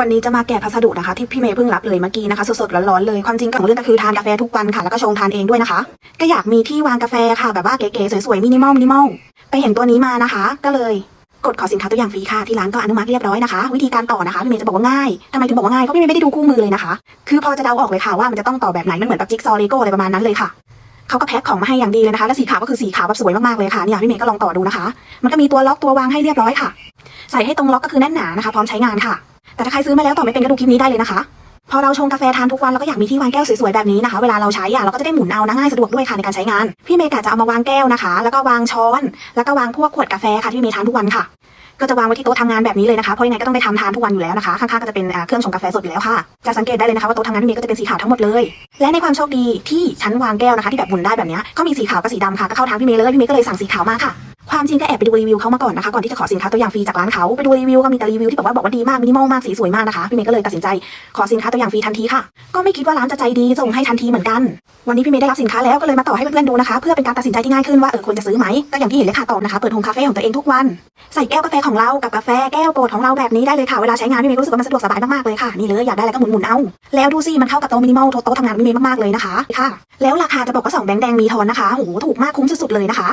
วันนี้จะมาแกะพัสดุนะคะที่พี่เมย์เพิ่งรับเลยเมื่อกี้นะคะสดๆร้อนๆเลยความจริงของเรื่องก็คือทานกาแฟทุกวันค่ะแล้วก็ชงทานเองด้วยนะคะ ก็อยากมีที่วางกาแฟค่ะแบบว่าเก๋ๆสวยๆมินิมอลมินิมอลไปเห็นตัวนี้มานะคะ ก็เลยกดขอสินค้าตัวอย่างฟรีค่ะที่ร้านก็อนุมัติเรียบร้อยนะคะ วิธีการต่อนะคะพี่เมย์จะบอกว่าง่ายทำไมถึงบอกว่าง่ายเพราะพี่เมย์ไม่ได้ดูคู่มือเลยนะคะ คือพอจะเดาออกเลยค่ะว่ามันจะต้องต่อแบบไหนมันเหมือนแบบจิ๊กซอว์เลโก้อะไรประมาณนั้นเลยค่ะเขาก็แพ็คของมาให้อย่างดีเลยนะคะและสีขาวก็คือสีขาวแบบสวยมากๆเลยค่ะเนี่ยพี่เมย์ก็ลองต่อดูนะคะ มันก็มีตัวล็อกตัววางให้เรียบร้อยค่ะ ใส่ให้ตรงล็อกก็คือแน่นหนานะคะ พร้อมใช้งานค่ะ แต่ถ้าใครซื้อมาแล้วต่อไม่เป็นก็ดูคลิปนี้ได้เลยนะคะ พอเราชงกาแฟทานทุกวันเราก็อยากมีที่วางแก้วสวยๆแบบนี้นะคะ เวลาเราใช้อะเราก็จะได้หมุนเอานะง่ายสะดวกด้วยค่ะในการใช้งาน พี่เมย์กะจะเอามาวางแก้วนะคะ แล้วก็วางช้อน แล้วก็วางพวกขวดกาแฟค่ะที่พี่เมย์ทานทุกวันค่ะก็จะวางไว้ที่โต๊ะทำงานแบบนี้เลยนะคะ เพราะยังไงก็ต้องได้ทำทานทุกวันอยู่แล้วนะคะ ข้างๆก็จะเป็นเครื่องชงกาแฟสดอยู่แล้วค่ะ จะสังเกตได้เลยนะคะว่าโต๊ะทำงานพี่เมย์ก็จะเป็นสีขาวทั้งหมดเลย และในความโชคดีที่ชั้นวางแก้วนะคะ ที่แบบหมุนได้แบบนี้ยเขามีสีขาวกับสีดำค่ะก็เข้าทางพี่เมย์เลยพี่เมย์ก็เลยสั่งสีขาวมาค่ะ ความจริงก็แอบไปดูรีวิวเขามาก่อนนะคะก่อนที่จะขอสินค้าตัวอย่างฟรีจากร้านเขาไปดูรีวิวก็มีแต่รีวิวที่บอกว่าบอกว่าดีมากมินิมอลมากสีสวยมากนะคะพี่เมย์ก็เลยตัดสินใจขอสินค้าตัวอย่างฟรีทันทีค่ะ ก็ไม่คิดว่าร้านจะใจดีส่งให้ทันทีเหมือนกัน วันนี้พี่เมย์ได้รับสินค้าแล้วก็เลยมาต่อให้เพื่อนๆดูนะคะเพื่อเป็นการตัดสินใจที่ง่ายขึ้นว่าเออควรจะซื้อไหมก็อย่างที่เห็นเลยค่ะตอบนะคะเปิดโฮมคาเฟ่ของตัวเองทุกวันใส่แก้วกาแฟของเรากับกาแฟแก้วโปรดของเราแบบนี้ได้เลยค่ะเวลาใช้งานพี่เมย์รู้สึกว่ามันสะดวกสบายมากๆเลยค่ะนี่เลยอยากได้อะไรก็หมุนๆเอาแล้วดูสิมันเข้ากับโต๊ะมินิมอลโต๊ะทำงานพี่เมย์มากๆเลยนะคะค่ะ แล้วราคาจะบอกว่าสองแบงค์แดงมีทอนนะคะโหถูกมากคุ้มสุดๆเลยนะคะ